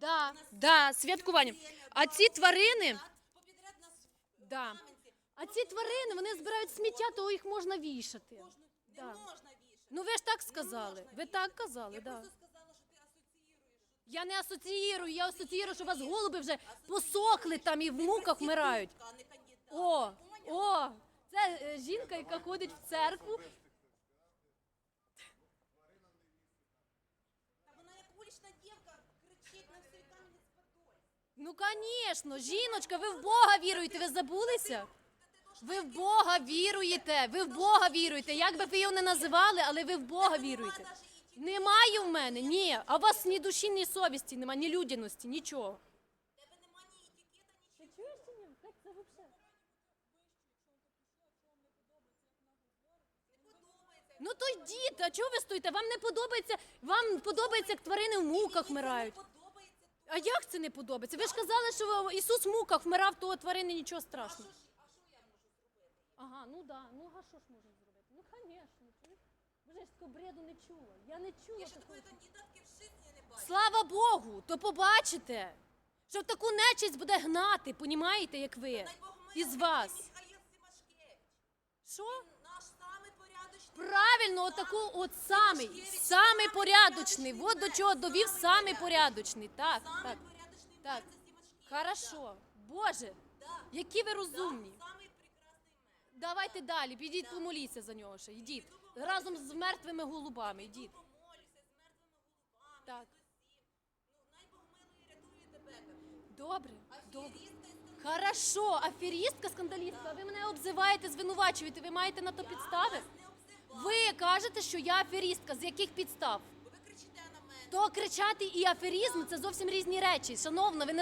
Да, да, святкування. А ці тварини, Да. а ці тварини, вони збирають сміття, то їх можна вішати. Не Да. можна вішати. Ну ви ж так сказали. Ви так казали, Я да. Я не асоціюю, я асоціюю, що у вас голуби вже посохли там і в муках вмирають. А не кандидат. О, о, це е, жінка, яка ходить в церкву. Ну, звісно, жіночка, ви в Бога віруєте, ви забулися? Ви в Бога віруєте, ви в Бога віруєте. Як би ви його не називали, але ви в Бога віруєте. Немає в мене, ні. А у вас ні душі, ні совісті, немає, ні людяності, нічого. Ну то йдіть, а чого ви стоїте? Вам не подобається, вам подобається, як тварини в муках вмирають. А як це не подобається? Ви ж казали, що Ісус в муках вмирав, то тварини нічого страшного. Ага, ну да, ну а що ж можна зробити? Ну, звісно. Боже, я ж такого бреду не чула. Я не чула Я ще такої кандидатки в житті не бачила. Слава Богу, то побачите, що таку нечисть буде гнати, понімаєте, як ви, із вас. Що? Правильно, отаку, от самий, самий порядочний. От до чого довів самий порядочний. Так, так, так. Хорошо. Боже, які ви розумні. Давайте далі, підіть помоліться за нього ще. Йдіть. Разом з мертвими голубами. Йдіть. Так. Ну. Добре, добре. Хорошо, аферістка, скандалістка, ви мене обзиваєте, звинувачуєте. Ви маєте на то підстави? Ви кажете, що я аферістка. З яких підстав? Ви кричите на мене. То кричати і аферізм це зовсім різні речі. Шановна, ви не